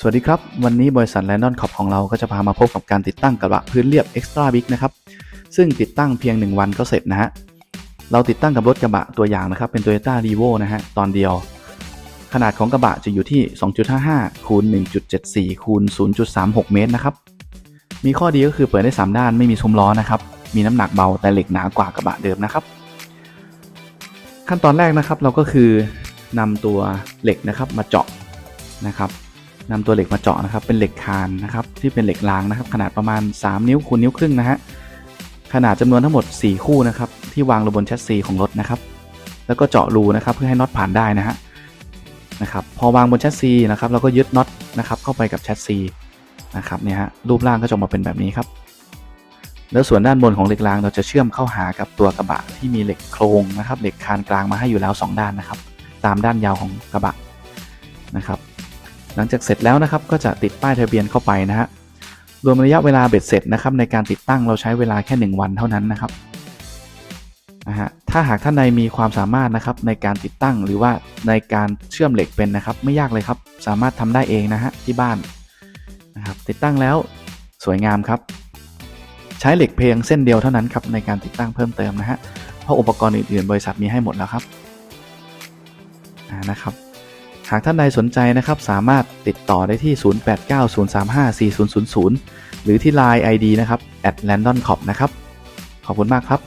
สวัสดีครับ วันนี้บริษัท Landon Corp ของเราก็จะพามาพบกับการติดตั้งกระบะพื้นเรียบ Extra Big นะครับ ซึ่งติดตั้งเพียง 1 วันก็เสร็จนะฮะ เราติดตั้งกับรถกระบะตัวอย่างนะครับ เป็น Toyota r e v o นะฮะ ตอนเดียว ขนาดของกระบะจะอยู่ที่ 2.55คูณ1.74คูณ0.36 เมตรนะครับ มีข้อดีก็คือเปิดได้ 3 ด้านไม่มีซุ้มล้อนะครับ มีน้ำหนักเบาแต่เหล็กหนากว่ากระบะเดิมนะครับ ขั้นตอนแรกนะครับเราก็คือ นำตัวเหล็กนะครับมาเจาะนะครับนำตัวเหล็กมาเจาะนะครับ เป็นเหล็กคานนะครับ ที่เป็นเหล็กรางนะครับ ขนาดประมาณ 3 นิ้วคูณนิ้วครึ่งนะฮะขนาดจำนวนทั้งหมด 4 คู่นะครับ ที่วางลงบนแชสซีของรถนะครับ แล้วก็เจาะรูนะครับ เพื่อให้น็อตผ่านได้นะฮะนะครับ พอวางบนแชสซีนะครับเราก็ยึดน็อตนะครับเข้าไปกับแชสซีนะครับเนี่ยฮะรูปร่างก็จะออกมาเป็นแบบนี้ครับ แล้วส่วนด้านบนของเหล็กรางเราจะเชื่อมเข้าหากับตัวกระบะที่มีเหล็กโครงนะครับ เหล็กคานกลางมาให้อยู่แล้ว 2 ด้านนะครับ ตามด้านยาวของกระบะนะครับ หลังจากเสร็จแล้วนะครับก็จะติดป้ายทะเบียนเข้าไปนะฮะรวมระยะเวลาเบ็ดเสร็จนะครับในการติดตั้งเราใช้เวลาแค่ 1 วันเท่านั้นนะครับนะฮะถ้าหากท่านใดมีความสามารถนะครับในการติดตั้งหรือว่าในการเชื่อมเหล็กเป็นนะครับ ไม่ยากเลยครับสามารถทำได้เองนะฮะที่บ้านนะครับติดตั้งแล้วสวยงามครับ ใช้เหล็กเพียงเส้นเดียวเท่านั้นครับในการติดตั้งเพิ่มเติมนะฮะเพราะอุปกรณ์อื่นๆ บริษัทมีให้หมดแล้วครับ นะครับ หากท่านใดสนใจนะครับสามารถติดต่อได้ที่ 0890354000 หรือที่ Line ID นะครับ landoncorp นะครับ ขอบคุณมากครับ